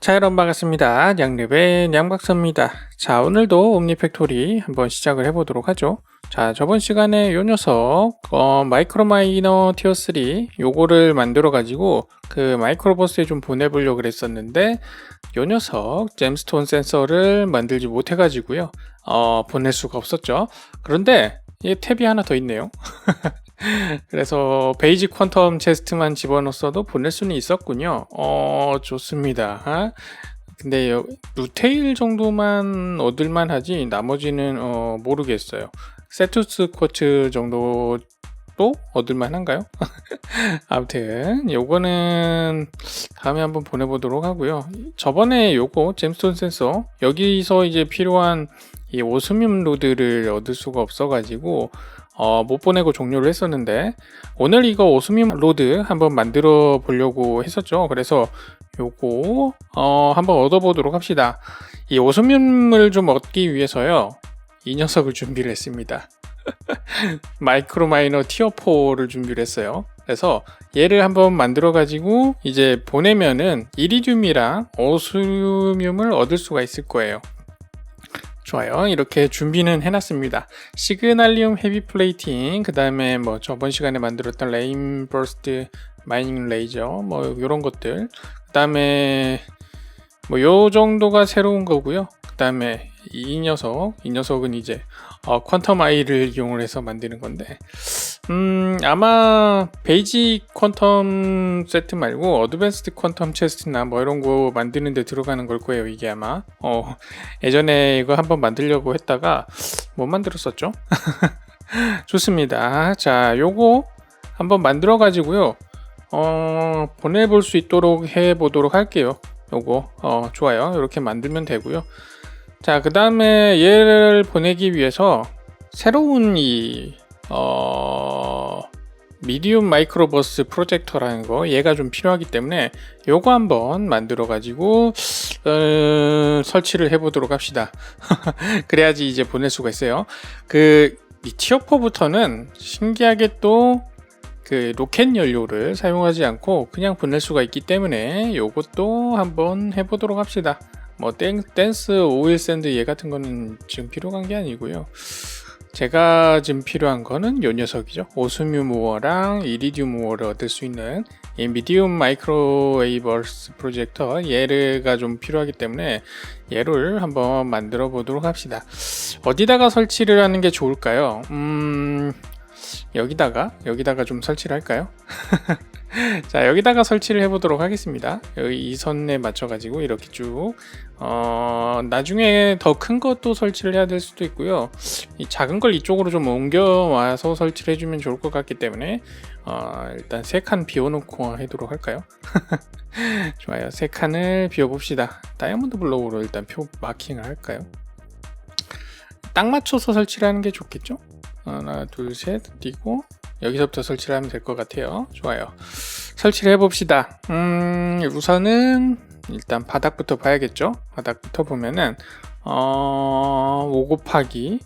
자 여러분 반갑습니다. 양립의 양박사입니다. 자 오늘도 옴니팩토리 한번 시작을 해보도록 하죠. 자 저번 시간에 요 녀석 어, 마이크로마이너 티어 3 요거를 만들어 가지고 그 마이크로버스에 좀 보내보려고 그랬었는데 요 녀석 잼스톤 센서를 만들지 못해 가지고요 어, 보낼 수가 없었죠. 그런데 이 탭이 하나 더 있네요. 그래서 베이직 퀀텀 체스트만 집어넣었어도 보낼 수는 있었군요. 어, 좋습니다. 아? 근데 요- 루테일 정도만 얻을만 하지 나머지는 어, 모르겠어요. 세투스 쿼츠 정도도 얻을만 한가요? 아무튼 요거는 다음에 한번 보내보도록 하고요. 저번에 요거 잼스톤 센서 여기서 이제 필요한 이 오스뮴 로드를 얻을 수가 없어가지고 어, 못 보내고 종료를 했었는데 오늘 이거 오스뮴 로드 한번 만들어 보려고 했었죠. 그래서 요거 어, 한번 얻어보도록 합시다. 이 오스뮴을 좀 얻기 위해서요. 이 녀석을 준비를 했습니다. 마이크로마이너 티어 4를 준비를 했어요. 그래서 얘를 한번 만들어 가지고 이제 보내면은 이리듐이랑 오스뮴을 얻을 수가 있을 거예요. 좋아요. 이렇게 준비는 해놨습니다. 시그널리움 헤비 플레이팅, 그 다음에 뭐 저번 시간에 만들었던 레인버스트 마이닝 레이저, 뭐 이런 것들, 그 다음에 뭐 요 정도가 새로운 거고요. 그 다음에 이 녀석, 이 녀석은 이제 어, 퀀텀 아이를 이용을 해서 만드는 건데, 음 아마 베이직 퀀텀 세트 말고 어드밴스드 퀀텀 체스트나 뭐 이런 거 만드는 데 들어가는 걸 거예요. 이게 아마 어 예전에 이거 한번 만들려고 했다가 못 만들었었죠. 좋습니다. 자, 요거 한번 만들어 가지고요. 어, 보내볼 수 있도록 해 보도록 할게요. 요거 어, 좋아요. 이렇게 만들면 되고요. 자, 그 다음에 얘를 보내기 위해서 새로운 이 어, 미디움 마이크로버스 프로젝터라는 거 얘가 좀 필요하기 때문에 요거 한번 만들어 가지고 어, 설치를 해 보도록 합시다. 그래야지 이제 보낼 수가 있어요. 그 티어4부터는 신기하게 또 그 로켓 연료를 사용하지 않고 그냥 보낼 수가 있기 때문에 요것도 한번 해 보도록 합시다. 뭐 댄, 댄스 오일 샌드 얘 같은 거는 지금 필요한 게 아니고요. 제가 지금 필요한 거는 요 녀석이죠. 오스뮴 모어랑 이리듐 모어를 얻을 수 있는 이 미디움 마이크로웨이버스 프로젝터 얘가 좀 필요하기 때문에 얘를 한번 만들어 보도록 합시다. 어디다가 설치를 하는 게 좋을까요? 음, 여기다가 여기다가 좀 설치를 할까요? 자 여기다가 설치를 해보도록 하겠습니다. 여기 이 선에 맞춰 가지고 이렇게 쭉 어, 나중에 더 큰 것도 설치를 해야 될 수도 있고요. 이 작은 걸 이쪽으로 좀 옮겨와서 설치를 해주면 좋을 것 같기 때문에 어, 일단 세 칸 비워놓고 해도록 할까요? 좋아요. 세 칸을 비워봅시다. 다이아몬드 블록으로 일단 표 마킹을 할까요? 딱 맞춰서 설치를 하는 게 좋겠죠? 하나, 둘, 셋, 그리고 여기서부터 설치를 하면 될 것 같아요. 좋아요. 설치를 해 봅시다. 음, 우선은 일단 바닥부터 봐야겠죠? 바닥부터 보면은, 어, 5 곱하기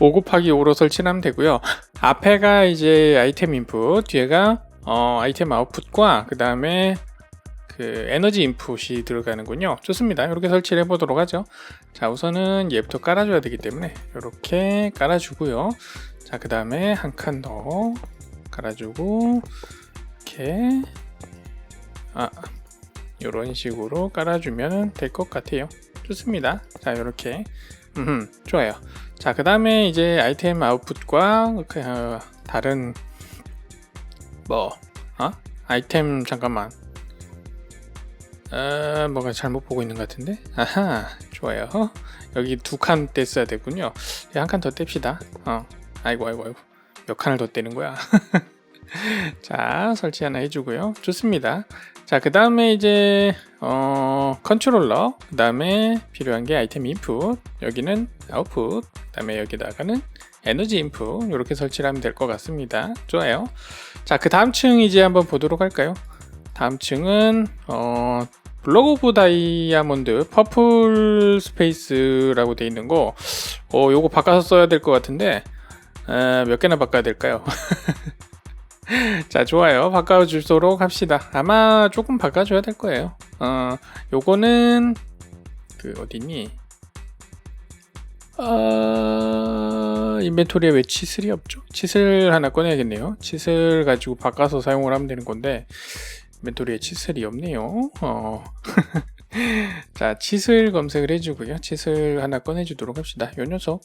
5 곱하기 5로 설치를 하면 되고요. 앞에가 이제 아이템 인풋, 뒤에가 어, 아이템 아웃풋과 그 다음에 그 에너지 인풋이 들어가는군요. 좋습니다. 이렇게 설치를 해보도록 하죠. 자, 우선은 얘부터 깔아줘야 되기 때문에 이렇게 깔아주고요. 자, 그 다음에 한 칸 더 깔아주고 이렇게 아 이런 식으로 깔아주면 될 것 같아요. 좋습니다. 자, 이렇게 음, 좋아요. 자, 그 다음에 이제 아이템 아웃풋과 그, 어, 다른 뭐 어? 아이템 잠깐만 어, 뭐가 잘못 보고 있는 것 같은데? 아하, 좋아요. 여기 두칸 뗐어야 되군요. 한 칸 더 뗍시다. 어, 아이고, 아이고, 아이고. 몇 칸을 더 떼는 거야? 자, 설치 하나 해주고요. 좋습니다. 자, 그 다음에 이제, 어, 컨트롤러. 그 다음에 필요한 게 아이템 인풋. 여기는 아웃풋. 그 다음에 여기다가는 에너지 인풋. 이렇게 설치를 하면 될 것 같습니다. 좋아요. 자, 그 다음 층 이제 한번 보도록 할까요? 다음 층은 어 블록 오브 다이아몬드 퍼플 스페이스라고 돼 있는 거 어, 요거 바꿔서 써야 될 것 같은데 에, 몇 개나 바꿔야 될까요? 자, 좋아요. 바꿔주도록 합시다. 아마 조금 바꿔줘야 될 거예요. 어, 요거는, 그, 어디니? 어, 인벤토리에 왜 치슬이 없죠? 치슬 하나 꺼내야겠네요. 치슬 가지고 바꿔서 사용을 하면 되는 건데, 인벤토리에 치슬이 없네요. 어. 자, 치슬 검색을 해주고요. 치슬 하나 꺼내주도록 합시다. 요 녀석.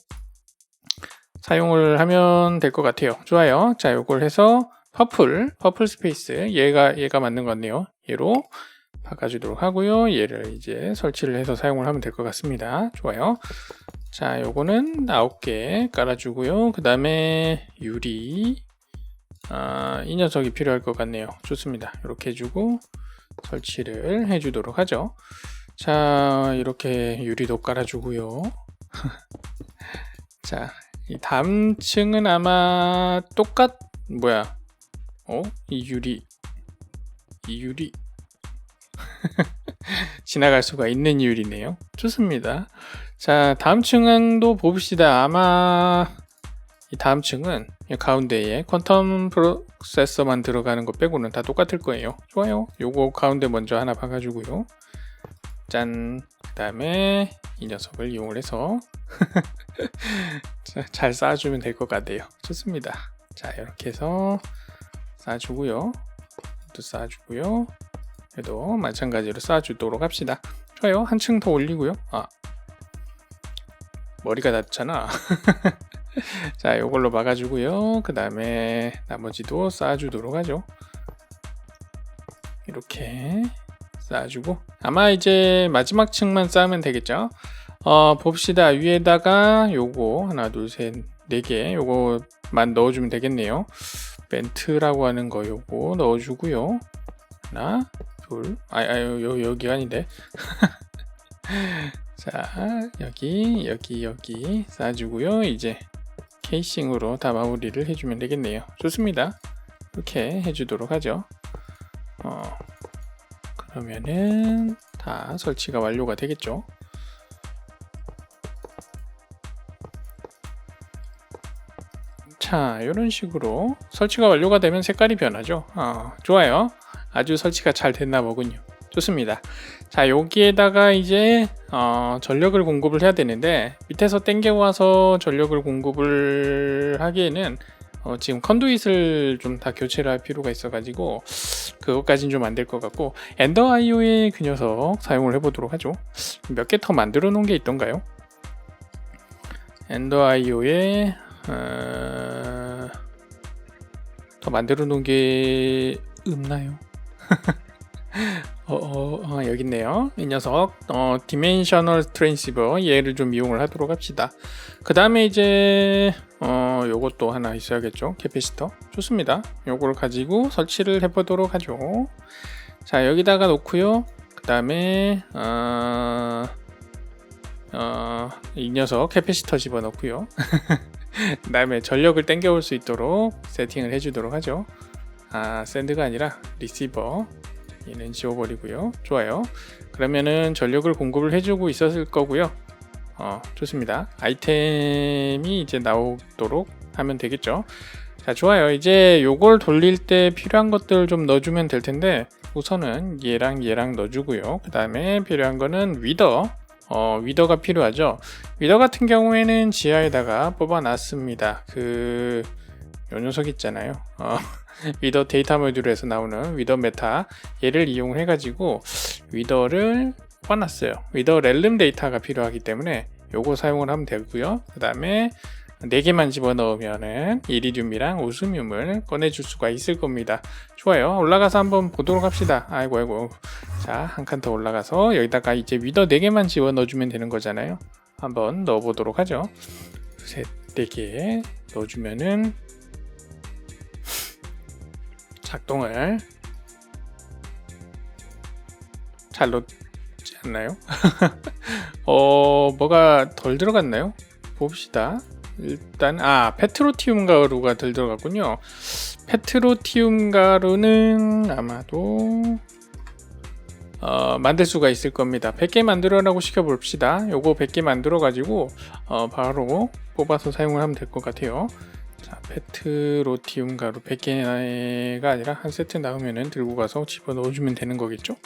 사용을 하면 될 것 같아요. 좋아요. 자, 요걸 해서 퍼플, 퍼플 스페이스. 얘가, 얘가 맞는 것 같네요. 얘로 바꿔주도록 하고요. 얘를 이제 설치를 해서 사용을 하면 될 것 같습니다. 좋아요. 자, 요거는 9개 깔아주고요. 그 다음에 유리. 아, 이 녀석이 필요할 것 같네요. 좋습니다. 이렇게 해주고 설치를 해주도록 하죠. 자, 이렇게 유리도 깔아주고요. 자, 이 다음 층은 아마 똑같, 뭐야. 어? 이 유리. 이 유리. 지나갈 수가 있는 유리네요. 좋습니다. 자, 다음 층도 봅시다. 아마 이 다음 층은 이 가운데에 퀀텀 프로세서만 들어가는 거 빼고는 다 똑같을 거예요. 좋아요. 요거 가운데 먼저 하나 박아주고요. 짠. 그 다음에 이 녀석을 이용을 해서 자, 잘 쌓아주면 될 것 같아요. 좋습니다. 자, 이렇게 해서 쌓아주고요. 또 쌓아주고요. 그래도 마찬가지로 쌓아주도록 합시다. 좋아요. 한층 더 올리고요. 아, 머리가 닿잖아. 자, 이걸로 막아주고요. 그 다음에 나머지도 쌓아주도록 하죠. 이렇게 쌓아주고 아마 이제 마지막 층만 쌓으면 되겠죠. 어, 봅시다. 위에다가 요거 하나, 둘, 셋, 네 개 요거만 넣어주면 되겠네요. 벤트라고 하는 거 요거 넣어주고요. 하나, 둘, 아, 아 요, 여기가 아닌데. 자, 여기, 여기, 여기 쌓아주고요. 이제 케이싱으로 다 마무리를 해주면 되겠네요. 좋습니다. 이렇게 해주도록 하죠. 어, 그러면은 다 설치가 완료가 되겠죠. 자, 이런 식으로 설치가 완료가 되면 색깔이 변하죠. 어, 좋아요. 아주 설치가 잘 됐나 보군요. 좋습니다. 자, 여기에다가 이제 어, 전력을 공급을 해야 되는데 밑에서 땡겨 와서 전력을 공급을 하기에는 어, 지금 컨두잇을 좀 다 교체를 할 필요가 있어가지고 그것까진 좀 안 될 것 같고 엔더 IO의 그 녀석 사용을 해보도록 하죠. 몇 개 더 만들어 놓은 게 있던가요? 엔더 IO의 어... 더 만들어 놓은 게 없나요? 어, 어, 어, 여기 있네요. 이 녀석, 어, 디멘셔널 트랜시버 얘를 좀 이용을 하도록 합시다. 그 다음에 이제 어, 요것도 하나 있어야겠죠. 캐피시터. 좋습니다. 요거를 가지고 설치를 해보도록 하죠. 자, 여기다가 놓고요. 그 다음에 어, 어, 이 녀석 캐피시터 집어넣고요. 그 다음에 전력을 땡겨올 수 있도록 세팅을 해주도록 하죠. 아, 샌드가 아니라 리시버. 얘는 지워버리고요. 좋아요. 그러면은 전력을 공급을 해주고 있었을 거고요. 어, 좋습니다. 아이템이 이제 나오도록 하면 되겠죠. 자, 좋아요. 이제 요걸 돌릴 때 필요한 것들 좀 넣어주면 될 텐데 우선은 얘랑 얘랑 넣어주고요. 그 다음에 필요한 거는 위더. 어, 위더가 필요하죠. 위더 같은 경우에는 지하에다가 뽑아놨습니다. 그, 요 녀석 있잖아요. 어, 위더 데이터 모듈에서 나오는 위더 메타 얘를 이용해 가지고 위더를 꺼놨어요. 위더 렐름 데이터가 필요하기 때문에 요거 사용을 하면 되고요. 그 다음에 4개만 집어넣으면은 이리듐이랑 오스듐을 꺼내줄 수가 있을 겁니다. 좋아요. 올라가서 한번 보도록 합시다. 아이고, 아이고. 자, 한 칸 더 올라가서 여기다가 이제 위더 4개만 집어넣어주면 되는 거잖아요. 한번 넣어보도록 하죠. 셋, 4개 넣어주면은 작동을 잘 넣지 않나요? 어 뭐가 덜 들어갔나요? 봅시다. 일단 아 페트로티움 가루가 덜 들어갔군요. 페트로티움 가루는 아마도 어, 만들 수가 있을 겁니다. 100개 만들어라고 시켜봅시다. 요거 100개 만들어 가지고 어, 바로 뽑아서 사용을 하면 될 것 같아요. 자, 페트로티움 가루 100개가 아니라 한 세트 나오면은 들고 가서 집어 넣어주면 되는 거겠죠?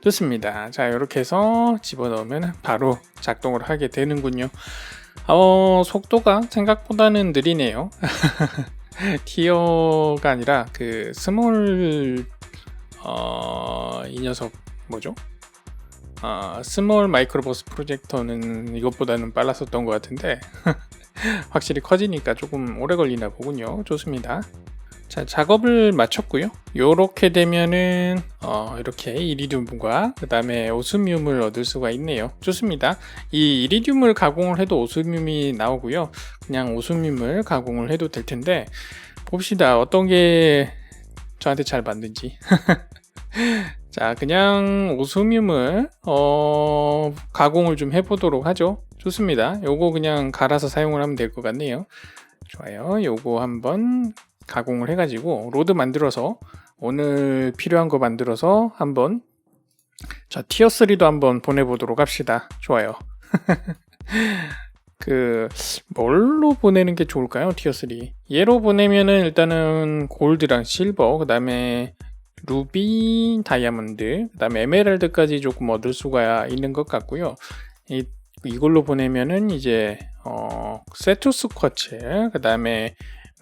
좋습니다. 자, 이렇게 해서 집어 넣으면 바로 작동을 하게 되는군요. 어, 속도가 생각보다는 느리네요. 티어가 아니라 그 스몰 어, 이 녀석 뭐죠? 아, 스몰 마이크로버스 프로젝터는 이것보다는 빨랐었던 것 같은데 확실히 커지니까 조금 오래 걸리나 보군요. 좋습니다. 자, 작업을 마쳤고요. 요렇게 되면은 어, 이렇게 이리듐과 그 다음에 오스뮴을 얻을 수가 있네요. 좋습니다. 이 이리듐을 가공을 해도 오스뮴이 나오고요. 그냥 오스뮴을 가공을 해도 될 텐데 봅시다. 어떤 게 저한테 잘 맞는지. 자, 그냥 오스뮴을 어, 가공을 좀 해보도록 하죠. 좋습니다. 요거 그냥 갈아서 사용을 하면 될 것 같네요. 좋아요. 요거 한번 가공을 해가지고 로드 만들어서 오늘 필요한 거 만들어서 한번 자 티어 3도 한번 보내보도록 합시다. 좋아요. 그 뭘로 보내는 게 좋을까요? 티어 3 얘로 보내면은 일단은 골드랑 실버 그 다음에 루비 다이아몬드 그 다음에 에메랄드까지 조금 얻을 수가 있는 것 같고요. 이, 이걸로 보내면은 이제 어, 세투스 쿼츠 그 다음에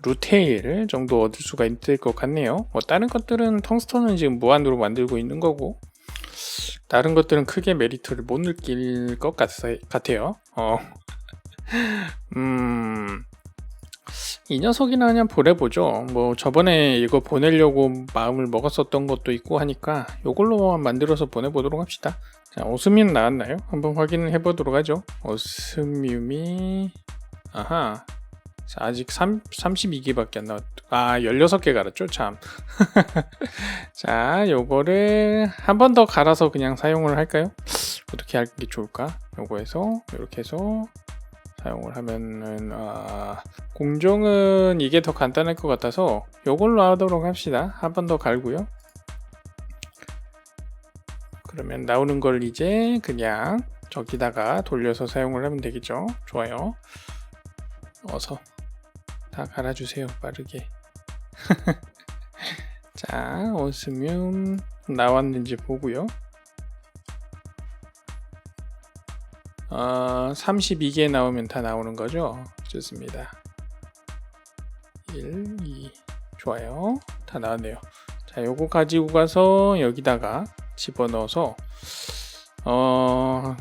루테일 정도 얻을 수가 있을 것 같네요. 뭐 다른 것들은 텅스턴은 지금 무한으로 만들고 있는 거고 다른 것들은 크게 메리트를 못 느낄 것 같, 같아요. 어. 음. 이 녀석이나 그냥 보내보죠. 뭐 저번에 이거 보내려고 마음을 먹었었던 것도 있고 하니까 이걸로만 만들어서 보내보도록 합시다. 자, 오스뮴 나왔나요? 한번 확인을 해보도록 하죠. 오스뮴이 아하 자, 아직 3, 32개밖에 안 나왔. 아, 16개 갈았죠? 참. 자, 요거를 한 번 더 갈아서 그냥 사용을 할까요? 어떻게 할게 좋을까? 요거에서 이렇게 해서 사용을 하면은 아, 공정은 이게 더 간단할 것 같아서 요걸로 하도록 합시다. 한 번 더 갈고요. 그러면 나오는 걸 이제 그냥 저기다가 돌려서 사용을 하면 되겠죠. 좋아요. 어서 다 갈아주세요 빠르게 자 오스뮴 나왔는지 보고요 어, 32개 나오면 다 나오는 거죠? 좋습니다. 1, 2 좋아요. 다 나왔네요. 자 요거 가지고 가서 여기다가 집어넣어서 어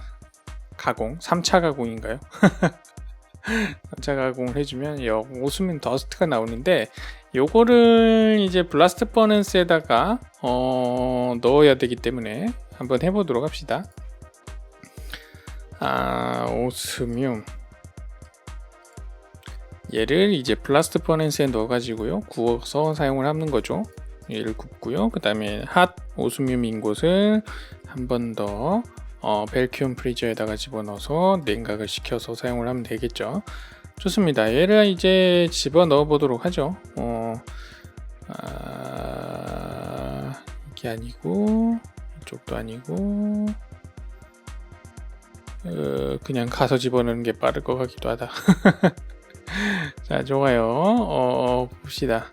가공 3차 가공인가요? 3차 가공을 해주면 여 오스면 더스트가 나오는데 요거를 이제 블라스트 버넌스에다가 어, 넣어야 되기 때문에 한번 해보도록 합시다 아 오스뮴 얘를 이제 블라스트 버넌스에 넣어 가지고요 구워서 사용을 하는 거죠 얘를 굽고요 그 다음에 핫 오스뮴인 곳을 한 번 더 어, 벨큐움 프리저에다가 집어넣어서 냉각을 시켜서 사용을 하면 되겠죠. 좋습니다. 얘를 이제 집어 넣어 보도록 하죠. 어, 아, 이게 아니고 이쪽도 아니고 어, 그냥 가서 집어넣는 게 빠를 것 같기도 하다. 자, 좋아요. 어, 봅시다.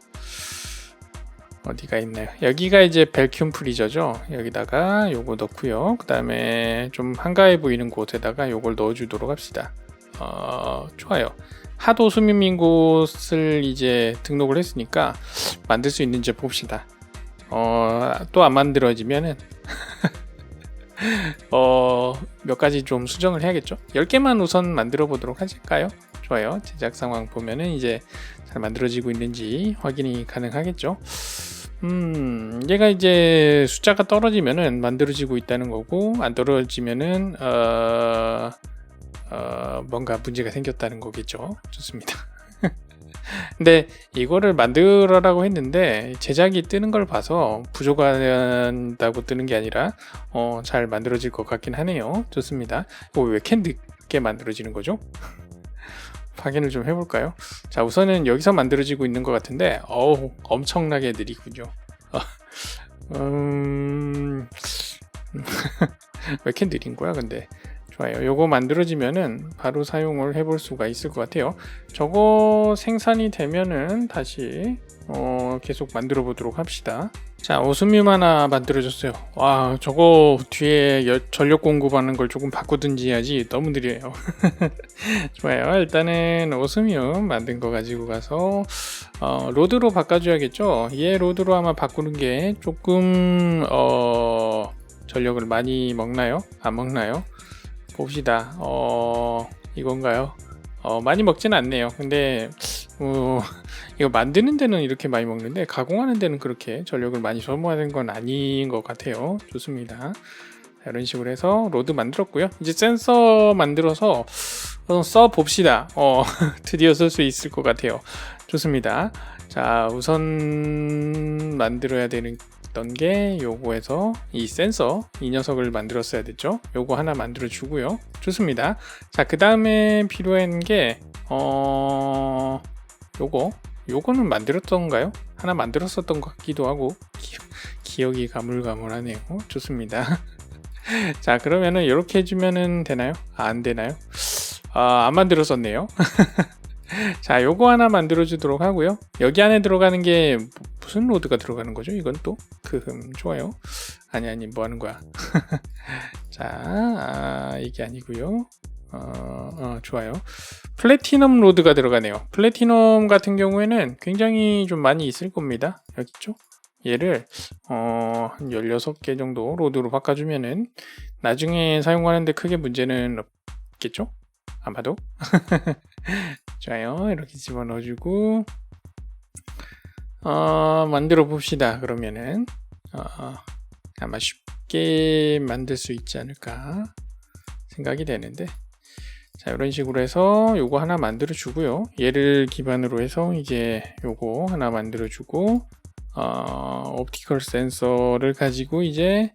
어디가 있나요? 여기가 이제 벨큐움 프리저죠. 여기다가 요거 넣고요. 그 다음에 좀 한가해 보이는 곳에다가 요걸 넣어주도록 합시다. 어, 좋아요. 하도 수민민 곳을 이제 등록을 했으니까 만들 수 있는지 봅시다. 어, 또 안 만들어지면은 어, 몇 가지 좀 수정을 해야겠죠. 10개만 우선 만들어 보도록 하실까요? 좋아요. 제작 상황 보면은 이제 잘 만들어지고 있는지 확인이 가능하겠죠. 음, 얘가 이제 숫자가 떨어지면은 만들어지고 있다는 거고 안 떨어지면은 어, 어, 뭔가 문제가 생겼다는 거겠죠. 좋습니다. 근데 이거를 만들어라고 했는데 제작이 뜨는 걸 봐서 부족하다고 뜨는 게 아니라 어, 잘 만들어질 것 같긴 하네요. 좋습니다. 이거 왜 이렇게 늦게 만들어지는 거죠? 확인을 좀 해볼까요? 자 우선은 여기서 만들어지고 있는 것 같은데 어우 엄청나게 느리군요 음... 왜 이렇게 느린 거야 근데 좋아요. 요거 만들어지면은 바로 사용을 해볼 수가 있을 것 같아요. 저거 생산이 되면은 다시 어, 계속 만들어 보도록 합시다. 자, 오스뮴 하나 만들어졌어요. 와, 저거 뒤에 여- 전력 공급하는 걸 조금 바꾸든지 해야지 너무 느려요. 좋아요. 일단은 오스뮴 만든 거 가지고 가서 어, 로드로 바꿔줘야겠죠. 얘 로드로 아마 바꾸는 게 조금 어, 전력을 많이 먹나요? 안 먹나요? 봅시다. 어, 이건가요? 어, 많이 먹진 않네요. 근데 어, 이거 만드는 데는 이렇게 많이 먹는데 가공하는 데는 그렇게 전력을 많이 소모하는 건 아닌 것 같아요. 좋습니다. 자, 이런 식으로 해서 로드 만들었고요. 이제 센서 만들어서 써 봅시다. 어, 드디어 쓸 수 있을 것 같아요. 좋습니다. 자, 우선 만들어야 되는 게 요거에서 이 센서 이 녀석을 만들었어야 됐죠. 요거 하나 만들어 주고요. 좋습니다. 자, 그 다음에 필요한 게 어, 요거 요거는 만들었던가요? 하나 만들었었던 것 같기도 하고 기, 기억이 가물가물하네요. 좋습니다. 자 그러면은 이렇게 해주면은 되나요? 아, 안 되나요? 아, 안 만들었었네요. 자 요거 하나 만들어 주도록 하고요. 여기 안에 들어가는 게 무슨 로드가 들어가는 거죠? 이건 또 그흠 좋아요. 아니 아니 뭐 하는 거야? 자 아, 이게 아니고요. 어, 어, 좋아요. 플래티넘 로드가 들어가네요. 플래티넘 같은 경우에는 굉장히 좀 많이 있을 겁니다. 여기 있죠? 얘를 어, 한 16개 정도 로드로 바꿔주면은 나중에 사용하는데 크게 문제는 없겠죠? 아마도. 좋아요. 이렇게 집어넣어주고 어, 만들어 봅시다. 그러면은 어, 아마 쉽게 만들 수 있지 않을까 생각이 되는데 자 이런 식으로 해서 요거 하나 만들어 주고요 얘를 기반으로 해서 이제 요거 하나 만들어 주고 어, 옵티컬 센서를 가지고 이제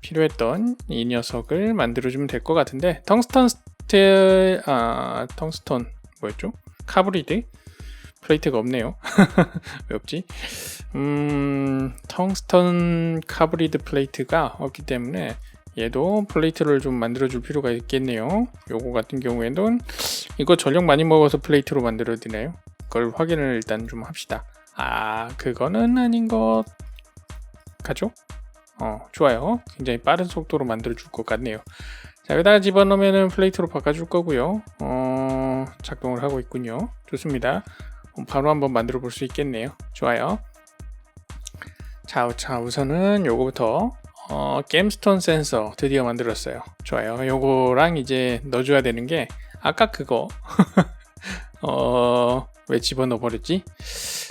필요했던 이 녀석을 만들어 주면 될 것 같은데 텅스턴 스테 아 텅스턴 뭐였죠? 카브리드? 플레이트가 없네요. 왜 없지? 음 텅스턴 카브리드 플레이트가 없기 때문에 얘도 플레이트를 좀 만들어 줄 필요가 있겠네요. 요거 같은 경우에는 이거 전력 많이 먹어서 플레이트로 만들어야 되나요. 그걸 확인을 일단 좀 합시다. 아 그거는 아닌 것 같죠? 어 좋아요. 굉장히 빠른 속도로 만들어 줄 것 같네요 자 여기다가 집어넣으면 플레이트로 바꿔줄 거고요 어 작동을 하고 있군요 좋습니다 어, 바로 한번 만들어 볼 수 있겠네요 좋아요 자, 자 우선은 요거부터 어, 게임스톤 센서 드디어 만들었어요. 좋아요. 요거랑 이제 넣어줘야 되는 게 아까 그거 어, 왜 집어넣어 버렸지?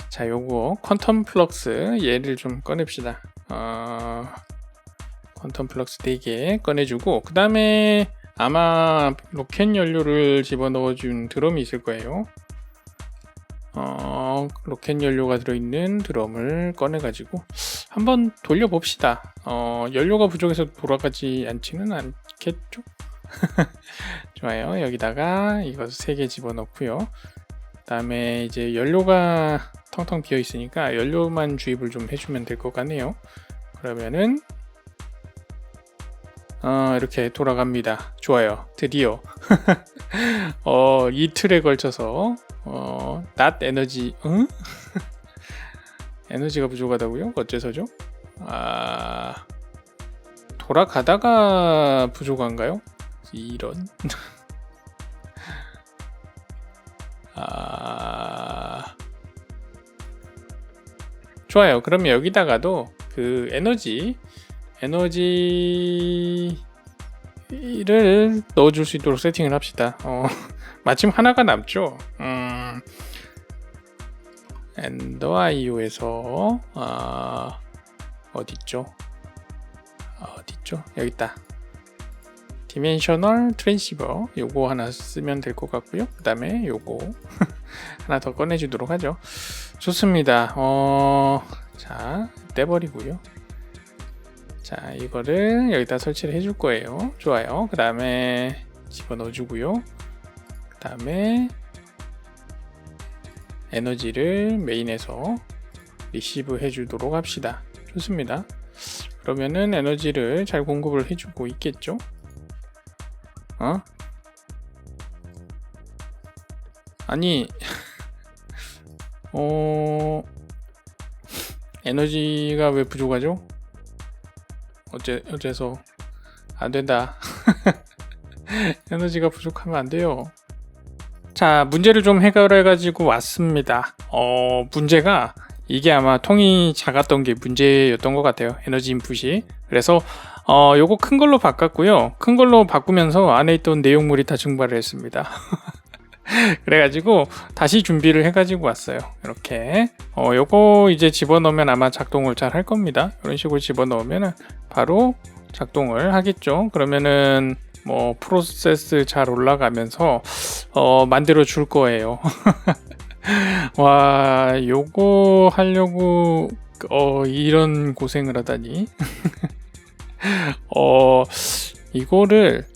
자, 요거 퀀텀 플럭스 얘를 좀 꺼냅시다. 어, 퀀텀 플럭스 4개 꺼내주고 그 다음에 아마 로켓 연료를 집어넣어준 드럼이 있을 거예요. 어, 로켓 연료가 들어있는 드럼을 꺼내가지고 한번 돌려봅시다. 어, 연료가 부족해서 돌아가지 않지는 않겠죠? 좋아요. 여기다가 이거 3개 집어넣고요. 그 다음에 이제 연료가 텅텅 비어 있으니까 연료만 주입을 좀 해주면 될 것 같네요. 그러면은 어, 이렇게 돌아갑니다. 좋아요. 드디어 어, 이틀에 걸쳐서 어, 낮 에너지 응? 에너지가 부족하다고요? 어째서죠? 아 돌아가다가 부족한가요? 이런 아 좋아요. 그러면 여기다가도 그 에너지 에너지를 넣어줄 수 있도록 세팅을 합시다. 어, 마침 하나가 남죠. 음, 엔더 IO에서 아, 어디 있죠? 아, 어디 있죠? 여기 있다. 디멘셔널 트랜시버 요거 하나 쓰면 될 것 같고요. 그 다음에 요거 하나 더 꺼내주도록 하죠. 좋습니다. 어, 자 떼버리고요. 자 이거를 여기다 설치를 해줄 거예요. 좋아요. 그 다음에 집어넣어 주고요. 그 다음에 에너지를 메인에서 리시브 해주도록 합시다. 좋습니다. 그러면은 에너지를 잘 공급을 해주고 있겠죠? 어? 아니 어 에너지가 왜 부족하죠? 어째 어째서 안 된다. 에너지가 부족하면 안 돼요. 자, 문제를 좀 해결해 가지고 왔습니다. 어, 문제가 이게 아마 통이 작았던 게 문제였던 것 같아요. 에너지 인풋이. 그래서 어, 요거 큰 걸로 바꿨고요. 큰 걸로 바꾸면서 안에 있던 내용물이 다 증발을 했습니다. 그래가지고 다시 준비를 해가지고 왔어요. 이렇게 어, 요거 이제 집어넣으면 아마 작동을 잘 할 겁니다. 이런 식으로 집어넣으면 바로 작동을 하겠죠. 그러면은 뭐 프로세스 잘 올라가면서 어, 만들어 줄 거예요. 와, 요거 하려고 어, 이런 고생을 하다니. 어, 이거를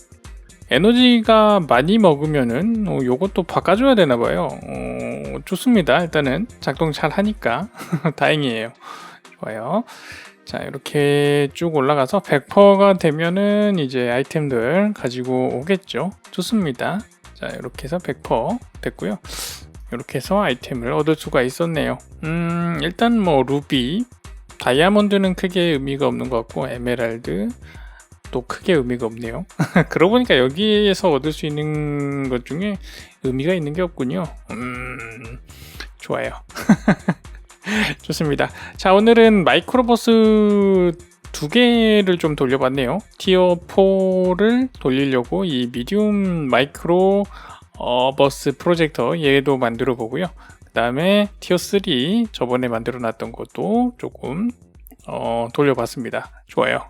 에너지가 많이 먹으면은 어, 요것도 바꿔줘야 되나 봐요. 어, 좋습니다. 일단은 작동 잘 하니까 다행이에요. 좋아요. 자, 이렇게 쭉 올라가서 100%가 되면은 이제 아이템들 가지고 오겠죠. 좋습니다. 자, 이렇게 해서 100% 됐고요. 이렇게 해서 아이템을 얻을 수가 있었네요. 음, 일단 뭐 루비, 다이아몬드는 크게 의미가 없는 것 같고 에메랄드 또 크게 의미가 없네요. 그러고 보니까 여기에서 얻을 수 있는 것 중에 의미가 있는 게 없군요. 음, 좋아요. 좋습니다. 자, 오늘은 마이크로버스 두 개를 좀 돌려봤네요. 티어 4를 돌리려고 이 미디움 마이크로 어, 버스 프로젝터 얘도 만들어 보고요. 그 다음에 티어 3 저번에 만들어 놨던 것도 조금 어, 돌려봤습니다. 좋아요.